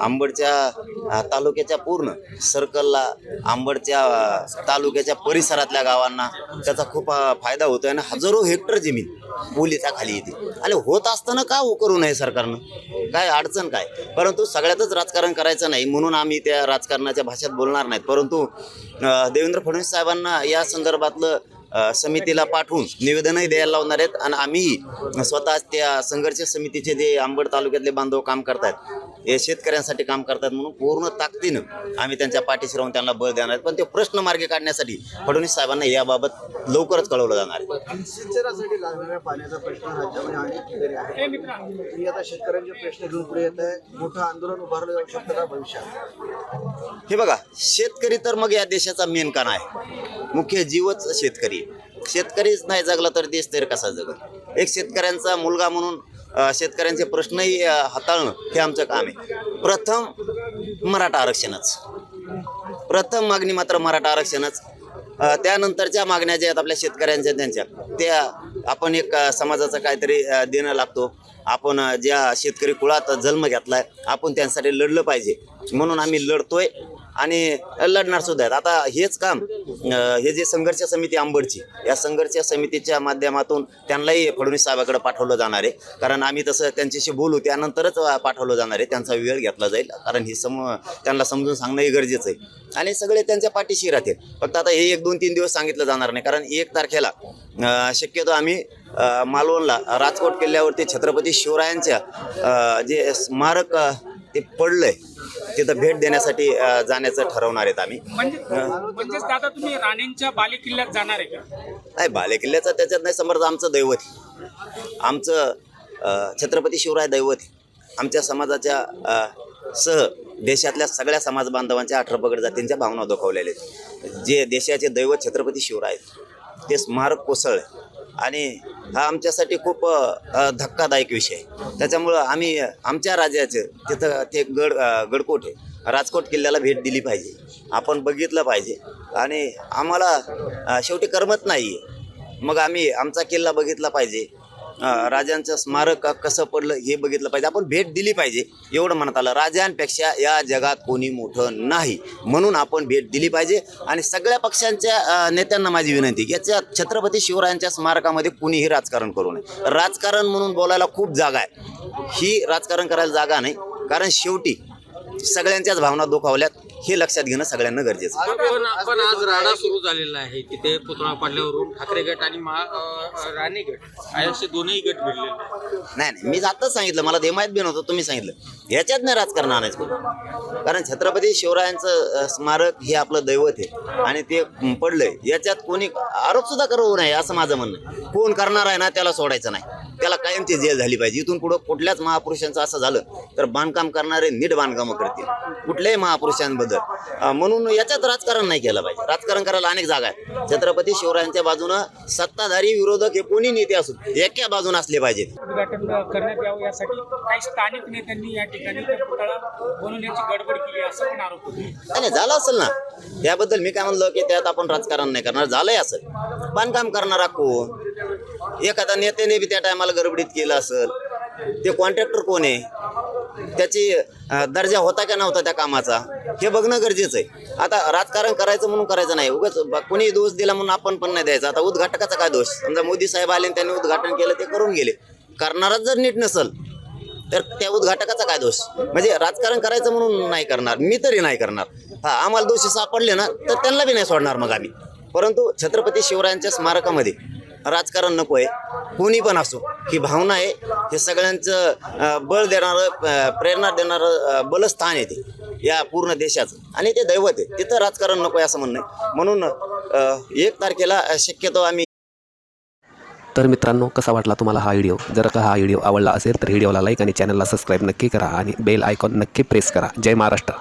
आंबडच्या तालुक्याच्या पूर्ण सर्कलला आंबडच्या तालुक्याच्या परिसरातल्या गावांना त्याचा खूप फायदा होतोय आणि हजारो हेक्टर जमीन पोलीच्या खाली येते. आणि होत असताना का हो करू नये सरकारनं? काय अडचण काय? परंतु सगळ्यातच राजकारण करायचं नाही म्हणून आम्ही त्या राजकारणाच्या भाषेत बोलणार नाहीत. परंतु देवेंद्र फडणवीस साहेबांना या संदर्भातलं समितीला पाठवून निवेदनही द्यायला लावणार आहेत. आणि आम्ही स्वतः त्या संघर्ष समितीचे जे आंबड तालुक्यातले बांधव काम करतायत हे शेतकऱ्यांसाठी काम करतात म्हणून पूर्ण ताकदीनं आम्ही त्यांच्या पाठीशी राहून त्यांना बळ देणार आहेत. पण ते प्रश्न मार्गी काढण्यासाठी फडणवीस साहेबांना याबाबत लवकरच कळवलं जाणार आहे. सिंचनासाठी लागणाऱ्या पाण्याचा प्रश्न राज्यामध्ये अनेक ठिकाणी आहे. तुम्ही आता शेतकऱ्यांचे प्रश्न घेऊन पुढे येत आहे. मोठं आंदोलन उभारलं जाऊ शकतं का भविष्यात? हे बघा शेतकरी तर मग या देशाचा मेन कान आहे. मुख्य जीवच शेतकरी. शेतकरीच नाही जगला तर देश तरी कसा जगल? एक शेतकऱ्यांचा मुलगा म्हणून शेतकऱ्यांचे प्रश्नही हाताळणं हे आमचं काम आहे. प्रथम मराठा आरक्षणच. प्रथम मागणी मात्र मराठा आरक्षणच. त्यानंतरच्या मागण्या ज्या आहेत आपल्या शेतकऱ्यांच्या त्यांच्या त्या आपण एक समाजाचं काहीतरी देणं लागतो. आपण ज्या शेतकरी कुळात जन्म घेतला आहे आपण त्यांसाठी लढलं पाहिजे. म्हणून आम्ही लढतोय. आणि लढणार सुद्धा आहेत. आता हेच काम हे जे संघर्ष समिती आंबडची या संघर्ष समितीच्या माध्यमातून त्यांनाही फडणवीस साहेबाकडे पाठवलं जाणार आहे. कारण आम्ही तसं त्यांच्याशी बोलू त्यानंतरच पाठवलं जाणार आहे. त्यांचा वेळ घेतला जाईल. कारण हे सम त्यांना समजून सांगणंही गरजेचं आहे. आणि सगळे त्यांच्या पाठीशी राहतील. फक्त आता हे एक दोन तीन दिवस सांगितलं जाणार नाही. कारण एक तारखेला शक्यतो आम्ही मालवणला राजकोट किल्ल्यावरती छत्रपती शिवरायांच्या जे स्मारक ते ते पडलंय. तिथं भेट देण्यासाठी जाण्याचं ठरवणार आहेत आम्ही म्हणजे म्हणजेच दादा तुम्ही राणेंच्या बाले किल्ल्यात जाणार आहे का नाही बालेकिल्ल्याचं त्याच्यात नाही समर्थ आमचं दैवत. आमचं छत्रपती शिवराय दैवत. आमच्या समाजाच्या सह देशातल्या सगळ्या समाज बांधवांच्या अठरा पगड जातींच्या भावना दुखवलेल्या आहेत जे देशाचे दैवत छत्रपती शिवराय ते स्मारक कोसळलं आणि हा आमच्यासाठी खूप धक्कादायक विषय आहे. त्याच्यामुळं आम्ही आमच्या राज्याचं तिथं ते गड गडकोट आहे. राजकोट किल्ल्याला भेट दिली पाहिजे. आपण बघितलं पाहिजे. आणि आम्हाला शेवटी करमत नाही मग आम्ही आमचा किल्ला बघितला पाहिजे. राजांचं स्मारक कसं पडलं हे बघितलं पाहिजे. आपण भेट दिली पाहिजे. एवढं म्हणत आलं. राजांपेक्षा या जगात कोणी मोठं नाही. म्हणून आपण भेट दिली पाहिजे. आणि सगळ्या पक्षांच्या नेत्यांना माझी विनंती याच्या छत्रपती शिवरायांच्या स्मारकामध्ये कुणीही राजकारण करू नये. राजकारण म्हणून बोलायला खूप जागा आहे. ही राजकारण करायला जागा नाही. कारण शेवटी सगळ्यांच्याच भावना दुखावल्यात. हे लक्षात घेणं सगळ्यांना गरजेचं आहे. पण पण आज राडा सुरू झालेला आहे तिथे पुतळा पाडल्यावरून ठाकरे गट आणि महा अ, राणे गट असे दोनही गट भिडलेले आहेत. नाही नाही मी आत्ताच सांगितलं मला ते माहीत बी नव्हतं तुम्ही सांगितलं याच्यात नाही राजकारण आणायचं कोणी. कारण छत्रपती शिवरायांचं अ, स्मारक हे आपलं दैवत आहे आणि ते पडलंय याच्यात कोणी आरोप सुद्धा करू नये असं माझं म्हणणं आहे. कोण करणार आहे ना त्याला सोडायचं नाही त्याला कायमची जेल झाली पाहिजे. इथून पुढं कुठल्याच महापुरुषांचं असं झालं तर बांधकाम करणारे नीट बांधकामं करतील. कुठल्याही महापुरुषांबद्दल. म्हणून याच्यात राजकारण नाही केलं पाहिजे. राजकारण करायला अनेक जागा आहेत. छत्रपती शिवरायांच्या बाजूनं सत्ताधारी विरोधक हे कोणी नेते असू एका बाजून असले पाहिजेत. उद्घाटन करण्यात यावं यासाठी काही स्थानिक नेत्यांनी या ठिकाणी त्या पुतळा बनवण्याची गडबड केली असं पण आरोप होतो. नाही नाही, झालं असेल ना. त्याबद्दल मी काय म्हणलं की त्यात आपण राजकारण नाही करणार झालंय असेल बांधकाम करणारा कोण? एखादा नेत्याने बी त्या टायमाला गडबडीत केलं असेल ते कॉन्ट्रॅक्टर कोण आहे? त्याची दर्जा होता का नव्हता त्या कामाचा? हे बघणं गरजेचं आहे. आता राजकारण करायचं म्हणून करायचं नाही. उगाच कोणी दोष दिला म्हणून आपण पण नाही द्यायचा. आता उद्घाटकाचा काय दोष? समजा मोदी साहेब आले त्यांनी उद्घाटन केलं ते करून गेले. करणारच जर नीट नसल तर त्या उद्घाटकाचा काय दोष? म्हणजे राजकारण करायचं म्हणून नाही करणार. मी तरी नाही करणार. हा आम्हाला दोषी सापडले ना तर त्यांना बी नाही सोडणार मग आम्ही. परंतु छत्रपती शिवरायांच्या स्मारकामध्ये राजकारण नको आहे. कोणी पण असो ही भावना आहे. हे सगळ्यांचं बळ देणारं प्रेरणा देणारं बलस्थान आहे ते या पूर्ण देशाचं. आणि ते दैवत आहे. तिथं राजकारण नको आहे असं म्हणणं आहे. म्हणून एक तारखेला शक्यतो आम्ही तर मित्रांनो कसा वाटला तुम्हाला हा व्हिडिओ? जर का हा व्हिडिओ आवडला असेल तर व्हिडिओला लाईक आणि चॅनलला सबस्क्राईब नक्की करा आणि बेल आयकॉन नक्की प्रेस करा. जय महाराष्ट्र.